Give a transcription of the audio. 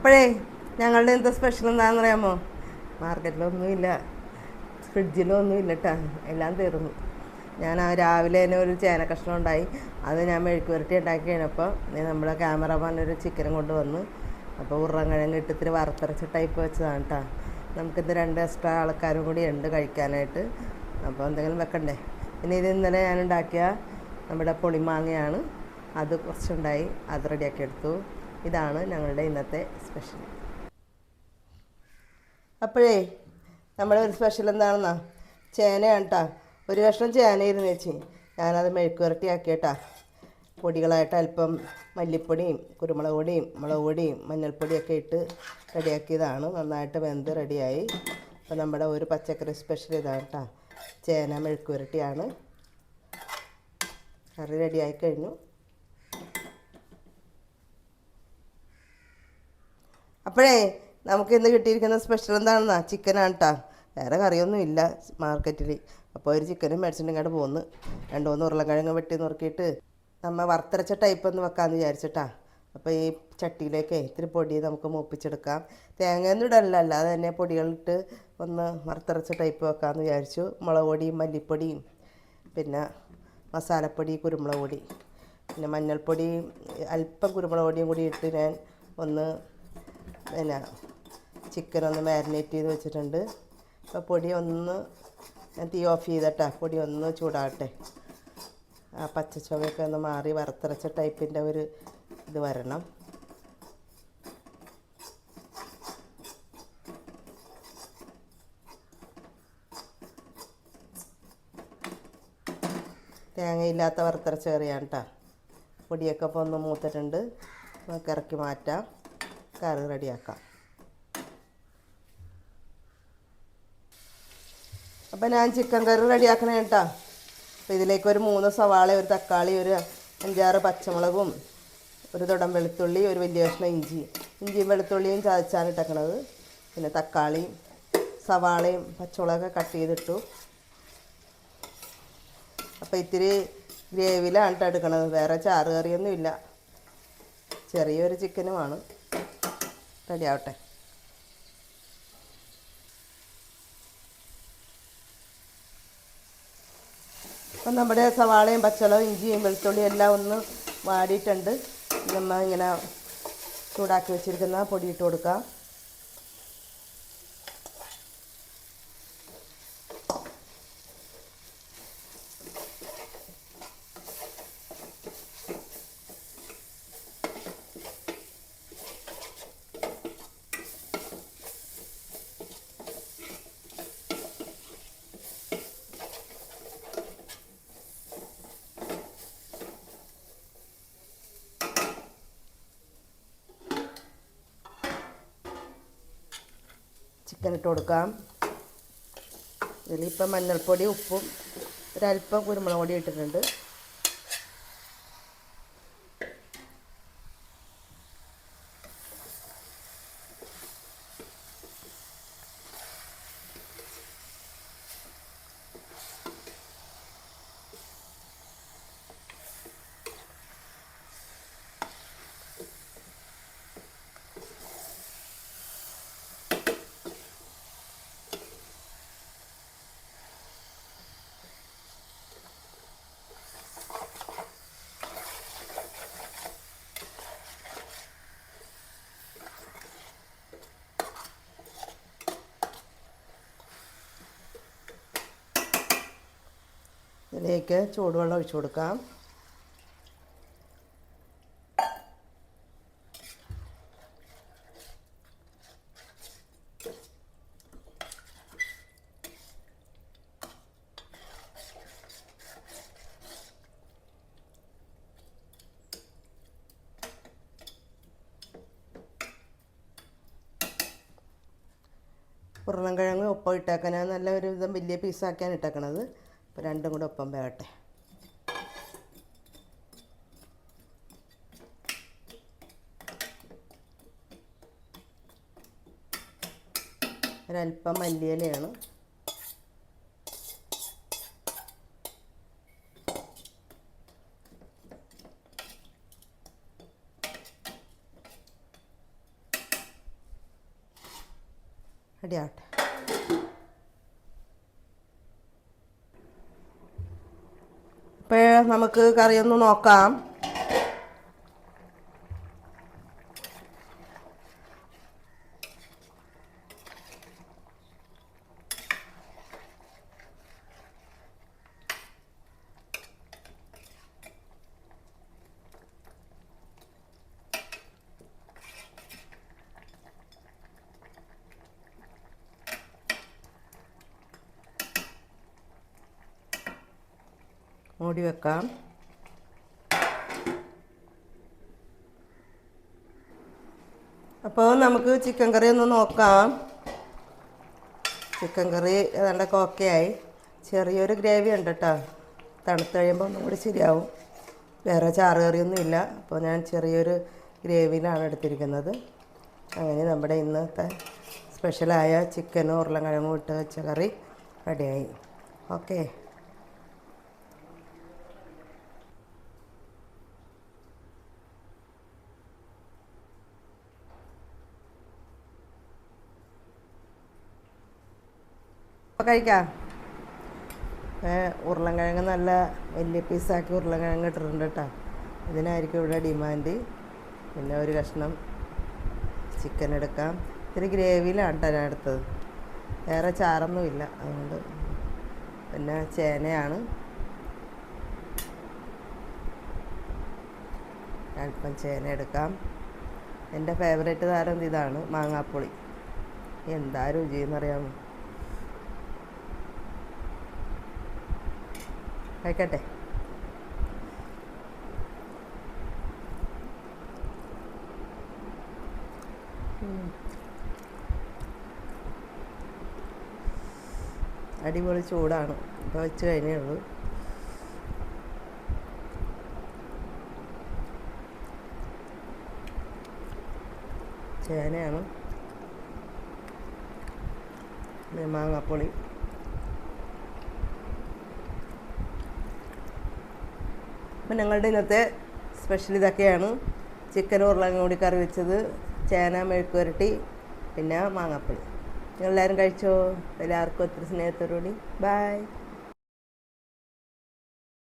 അപ്പോഴേ ഞങ്ങളുടെ എന്താ സ്പെഷ്യൽ എന്താണെന്ന് അറിയാമോ മാർക്കറ്റിലൊന്നുമില്ല. ഫ്രിഡ്ജിലൊന്നുമില്ല കേട്ടോ എല്ലാം തീർന്നു. ഞാൻ ആ രാവിലെ തന്നെ ഒരു ചേന കഷ്ണം ഉണ്ടായി. അത് ഞാൻ മെഴുക്ക് പുരട്ടി ഉണ്ടാക്കി കഴിഞ്ഞപ്പോൾ നമ്മളെ ക്യാമറമാൻ ഒരു ചിക്കനും കൊണ്ട് വന്ന് അപ്പോൾ ഉരുളൻകിഴങ്ങ് ഇട്ട് ഇത്തിരി വറുത്തരച്ച ടൈപ്പ് വെച്ചതാണ് കേട്ടോ നമുക്കിത് രണ്ട് എക്സ്ട്രാ ആൾക്കാരും കൂടി ഉണ്ട് കഴിക്കാനായിട്ട്. അപ്പോൾ എന്തെങ്കിലും വെക്കണ്ടേ? പിന്നെ ഇത് ഇന്നലെ ഞാൻ ഉണ്ടാക്കിയ നമ്മുടെ പൊളിമാങ്ങയാണ്. അത് കുറച്ചുണ്ടായി. അത് റെഡിയാക്കി എടുത്തു. ഇതാണ് ഞങ്ങളുടെ ഇന്നത്തെ സ്പെഷ്യൽ അപ്പോഴേ നമ്മുടെ ഒരു സ്പെഷ്യൽ എന്താണെന്നാ? ചേനയാണ് കേട്ടോ ഒരു കഷ്ണം ചേനയിരുന്നു ചേച്ചി. ഞാനത് മെഴുക്ക് പുരട്ടിയാക്കിയേട്ടാ പൊടികളായിട്ട് അല്പം മല്ലിപ്പൊടിയും കുരുമുളക് പൊടിയും മുളക് പൊടിയും മഞ്ഞൾപ്പൊടിയൊക്കെ ഇട്ട് റെഡിയാക്കിയതാണ്. നന്നായിട്ട് വെന്ത് റെഡിയായി. അപ്പോൾ നമ്മുടെ ഒരു പച്ചക്കറി സ്പെഷ്യൽ ഇതാണ് കേട്ടോ ചേന മെഴുക്ക് പുരട്ടിയാണ് കറി റെഡിയായി കഴിഞ്ഞു. അപ്പോഴേ നമുക്ക് ഇന്ന് കിട്ടിയിരിക്കുന്ന സ്പെഷ്യൽ എന്താണെന്നാ? ചിക്കനാണ് കേട്ടോ വേറെ കറിയൊന്നും ഇല്ല മാർക്കറ്റിൽ അപ്പോൾ ഒരു ചിക്കനും മേടിച്ചിട്ട് ഇങ്ങോട്ട് പോന്ന്. രണ്ട് മൂന്ന് ഉരുളക്കിഴങ്ങ് വെട്ടി നുറുക്കിയിട്ട് നമ്മൾ വറുത്തരച്ച ടൈപ്പ് ഒന്ന് വെക്കാമെന്ന് വിചാരിച്ചിട്ടാ. അപ്പോൾ ഈ ചട്ടിയിലേക്ക് ഇത്തിരി പൊടി നമുക്ക് മൂപ്പിച്ചെടുക്കാം. തേങ്ങയൊന്നും ഇടല്ല അല്ലാതെ തന്നെ പൊടികളിട്ട് ഒന്ന് വറുത്തരച്ച ടൈപ്പ് വെക്കാമെന്ന് വിചാരിച്ചു. മുളക് പൊടിയും മല്ലിപ്പൊടിയും പിന്നെ മസാലപ്പൊടി കുരുമുളക് പൊടി പിന്നെ മഞ്ഞൾപ്പൊടി അല്പം കുരുമുളക് പൊടിയും കൂടി ഇട്ട് ഞാൻ ഒന്ന് പിന്നെ ചിക്കൻ ഒന്ന് മാരിനേറ്റ് ചെയ്ത് വെച്ചിട്ടുണ്ട്. അപ്പോൾ പൊടി ഒന്ന് ഞാൻ തീ ഓഫ് ചെയ്തട്ടെ. പൊടി ഒന്ന് ചൂടാകട്ടെ ആ പച്ച ചുവയൊക്കെ ഒന്ന് മാറി വറുത്തരച്ച ടൈപ്പിന്റെ ഒരു ഇത് വരണം. തേങ്ങയില്ലാത്ത വറുത്തരച്ച കറിയാണ് കേട്ടോ പൊടിയൊക്കെ ഇപ്പോൾ ഒന്ന് മൂത്തിട്ടുണ്ട്. നമുക്ക് ഇറക്കി മാറ്റാം. കറി റെഡിയാക്കാം. അപ്പം ഞാൻ ചിക്കൻ കറി റെഡിയാക്കണേ കേട്ടോ അപ്പോൾ ഇതിലേക്ക് ഒരു മൂന്ന് സവാള ഒരു തക്കാളി ഒരു അഞ്ചാറ് പച്ചമുളകും ഒരു തുടം വെളുത്തുള്ളി ഒരു വലിയ കഷ്ണം ഇഞ്ചി. ഇഞ്ചിയും വെളുത്തുള്ളിയും ചതച്ചാണ് ഇട്ടേക്കണത്. പിന്നെ തക്കാളിയും സവാളയും പച്ചമുളകൊക്കെ കട്ട് ചെയ്തിട്ടു. അപ്പോൾ ഇത്തിരി ഗ്രേവിയിലാണ് എടുക്കണത്. വേറെ ചാറ് കറിയൊന്നുമില്ല. ചെറിയൊരു ചിക്കനുമാണ് റെഡി ആവട്ടെ അപ്പം നമ്മുടെ സവാളയും പച്ചളവും ഇഞ്ചിയും വെളുത്തുള്ളിയും എല്ലാം ഒന്ന് വാടിയിട്ടുണ്ട്. നമ്മൾ ഇങ്ങനെ ചൂടാക്കി വെച്ചിരിക്കുന്ന പൊടി ഇട്ട് കൊടുക്കാം. ചിക്കൻ ഇട്ട് കൊടുക്കാം. ഇതിലിപ്പം മഞ്ഞൾപ്പൊടി ഉപ്പും ഒരല്പം കുരുമുളക് പൊടി ഇട്ടിട്ടുണ്ട്. ഇതിലേക്ക് ചൂടുവെള്ളം ഒഴിച്ചു കൊടുക്കാം. ഉരുളൻകിഴങ്ങ് ഒപ്പം ഇട്ടേക്കാൻ ഞാൻ നല്ല ഒരു വിധം വലിയ പീസാക്കിയാണ് ഇട്ടേക്കണത്. അപ്പോൾ രണ്ടും കൂടെ ഒപ്പം വേകട്ടെ ഒരല്പം മല്ലിയിലയാണ്. അടിയാവട്ടെ ഇപ്പോൾ നമുക്ക് കറിയൊന്ന് നോക്കാം. മൂടി വെക്കാം. അപ്പോൾ നമുക്ക് ചിക്കൻ കറി ഒന്ന് നോക്കാം. ചിക്കൻ കറി ഏതാണ്ടൊക്കെ ഓക്കെ ആയി ചെറിയൊരു ഗ്രേവി ഉണ്ട് കേട്ടോ. തണുത്ത് കഴിയുമ്പോൾ ഒന്നും കൂടി ശരിയാവും. വേറെ ചാറ് കറിയൊന്നും ഇല്ല. അപ്പോൾ ഞാൻ ചെറിയൊരു ഗ്രേവിയിലാണ് എടുത്തിരിക്കുന്നത്. അങ്ങനെ നമ്മുടെ ഇന്നത്തെ സ്പെഷ്യലായ ചിക്കനും ഉരുളക്കിഴങ്ങും ഇട്ട് വെച്ച കറി റെഡിയായി. ഓക്കെ. അപ്പോൾ കഴിക്കാം? ഉരുളൻകിഴങ്ങ് നല്ല വലിയ പീസാക്കി ഉരുളൻകിഴങ്ങ് ഇട്ടിട്ടുണ്ട് കേട്ടോ. ഇതിനായിരിക്കും ഇവിടെ ഡിമാൻഡ്. പിന്നെ ഒരു കഷ്ണം ചിക്കൻ എടുക്കാം. ഇത്തിരി ഗ്രേവിയിലാണ് കേട്ടോ ഞാൻ എടുത്തത്. വേറെ ചാറൊന്നുമില്ല അതുകൊണ്ട് പിന്നെ ചേനയാണ്. അല്പം ചേന എടുക്കാം. എന്റെ ഫേവറേറ്റ് താരം ഇതാണ് മാങ്ങാപ്പൊളി. എന്താ രുചിയെന്നറിയാമോ? കഴിക്കട്ടെ അടിപൊളി ചൂടാണ്. ഇപ്പോൾ വെച്ച് കഴിഞ്ഞേ ഉള്ളൂ. ചേനയാണ്. മാങ്ങാപ്പൊളി. അപ്പം ഞങ്ങളുടെ ഇന്നത്തെ സ്പെഷ്യൽ ഇതൊക്കെയാണ്. ചിക്കൻ ഉരുളങ്ങ കൂടി കറി വെച്ചത് ചേന മെഴുക്കുരട്ടി പിന്നെ മാങ്ങാപ്പഴി. എല്ലാവരും കഴിച്ചോ? എല്ലാവർക്കും ഒത്തിരി സ്നേഹത്തോടുകൂടി. ബൈ